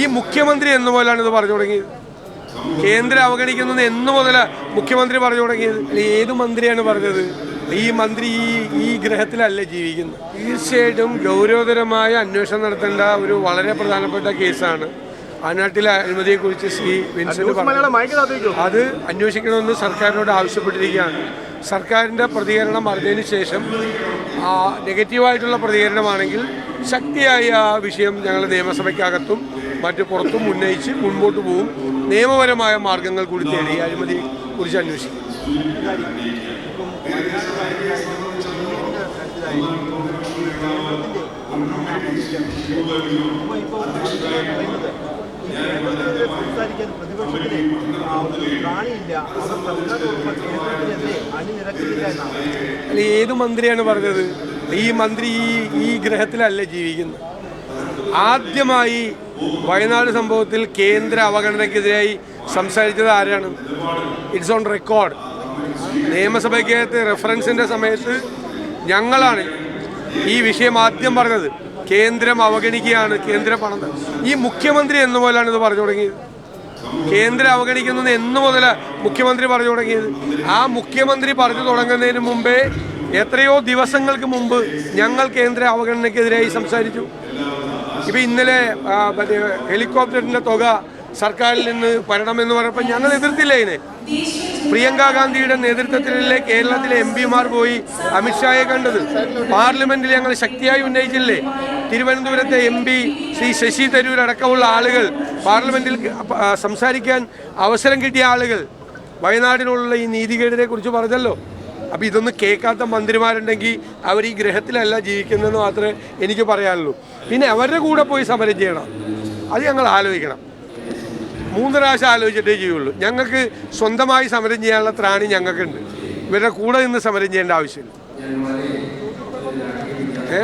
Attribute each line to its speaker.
Speaker 1: ഈ മുഖ്യമന്ത്രി എന്ന പോലാണ് ഇത് പറഞ്ഞു തുടങ്ങിയത്. കേന്ദ്രം അവഗണിക്കുന്നത് എന്ന് മുതല മുഖ്യമന്ത്രി പറഞ്ഞു തുടങ്ങിയത്. ഏത് മന്ത്രിയാണ് പറഞ്ഞത്? ഈ മന്ത്രി ഈ ഈ ഗ്രഹത്തിലല്ല ജീവിക്കുന്നത്. തീർച്ചയായിട്ടും ഗൗരവതരമായ അന്വേഷണം നടത്തേണ്ട ഒരു വളരെ പ്രധാനപ്പെട്ട കേസാണ്. വയനാട്ടിലെ അഴിമതിയെക്കുറിച്ച് ശ്രീ വിൻസെന്റ് പറഞ്ഞു. അത് അന്വേഷിക്കണമെന്ന് സർക്കാരിനോട് ആവശ്യപ്പെട്ടിരിക്കുകയാണ്. സർക്കാരിന്റെ പ്രതികരണം അറിഞ്ഞതിന് ശേഷം ആ, നെഗറ്റീവായിട്ടുള്ള പ്രതികരണമാണെങ്കിൽ ശക്തിയായ ആ വിഷയം ഞങ്ങൾ നിയമസഭയ്ക്കകത്തും മറ്റു പുറത്തും ഉന്നയിച്ച് മുൻപോട്ട് പോകും നിയമപരമായ മാർഗങ്ങൾ കൂടി തേടി അഴിമതി കുറിച്ച് അന്വേഷിക്കും. അല്ല ഏത് മന്ത്രിയാണ് പറഞ്ഞത്? ഈ മന്ത്രി ഈ ഈ ഗ്രഹത്തിലല്ല ജീവിക്കുന്നത്? ആദ്യമായി വയനാട് സംഭവത്തിൽ കേന്ദ്ര അവഗണനയ്ക്കെതിരായി സംസാരിച്ചത് ആരാണ്? ഇറ്റ്സ് ഓൺ റെക്കോർഡ് നിയമസഭയ്ക്കകത്ത് റെഫറൻസിന്റെ സമയത്ത് ഞങ്ങളാണ് ഈ വിഷയം ആദ്യം പറഞ്ഞത്. കേന്ദ്രം അവഗണിക്കുകയാണ് കേന്ദ്ര പണം. ഈ മുഖ്യമന്ത്രി എന്ന പോലാണ് ഇത് പറഞ്ഞു തുടങ്ങിയത്. കേന്ദ്രം അവഗണിക്കുന്നത് എന്ന് മുതൽ മുഖ്യമന്ത്രി പറഞ്ഞു തുടങ്ങിയത്. ആ മുഖ്യമന്ത്രി പറഞ്ഞു തുടങ്ങുന്നതിന് മുമ്പേ എത്രയോ ദിവസങ്ങൾക്ക് മുമ്പ് ഞങ്ങൾ കേന്ദ്ര അവഗണനയ്ക്കെതിരായി സംസാരിച്ചു. ഇപ്പം ഇന്നലെ മറ്റേ ഹെലികോപ്റ്ററിന്റെ തുക സർക്കാരിൽ നിന്ന് വരണമെന്ന് പറഞ്ഞപ്പോൾ ഞങ്ങൾ എതിർത്തില്ല ഇതിനെ. പ്രിയങ്ക ഗാന്ധിയുടെ നേതൃത്വത്തിലല്ലേ കേരളത്തിലെ എം പിമാർ പോയി അമിത്ഷായെ കണ്ടത്? പാർലമെന്റിൽ ഞങ്ങൾ ശക്തിയായി ഉന്നയിച്ചില്ലേ? തിരുവനന്തപുരത്തെ എം പി ശ്രീ ശശി തരൂർ അടക്കമുള്ള ആളുകൾ പാർലമെന്റിൽ സംസാരിക്കാൻ അവസരം കിട്ടിയ ആളുകൾ വയനാടിനുള്ള ഈ നീതികേടിനെ കുറിച്ച് പറഞ്ഞല്ലോ. അപ്പോൾ ഇതൊന്നും കേൾക്കാത്ത മന്ത്രിമാരുണ്ടെങ്കിൽ അവർ ഈ ഗ്രഹത്തിലല്ല ജീവിക്കുന്നതെന്ന് മാത്രമേ എനിക്ക് പറയാനുള്ളൂ. പിന്നെ അവരുടെ കൂടെ പോയി സമരം ചെയ്യണം. അത് ഞങ്ങൾ ആലോചിക്കണം. മൂന്ന് പ്രാവശ്യം ആലോചിച്ചിട്ടേ ചെയ്യുള്ളൂ. ഞങ്ങൾക്ക് സ്വന്തമായി സമരം ചെയ്യാനുള്ള ത്രാണി ഞങ്ങൾക്കുണ്ട്. ഇവരുടെ കൂടെ നിന്ന് സമരം ചെയ്യേണ്ട ആവശ്യമില്ല. ഏ?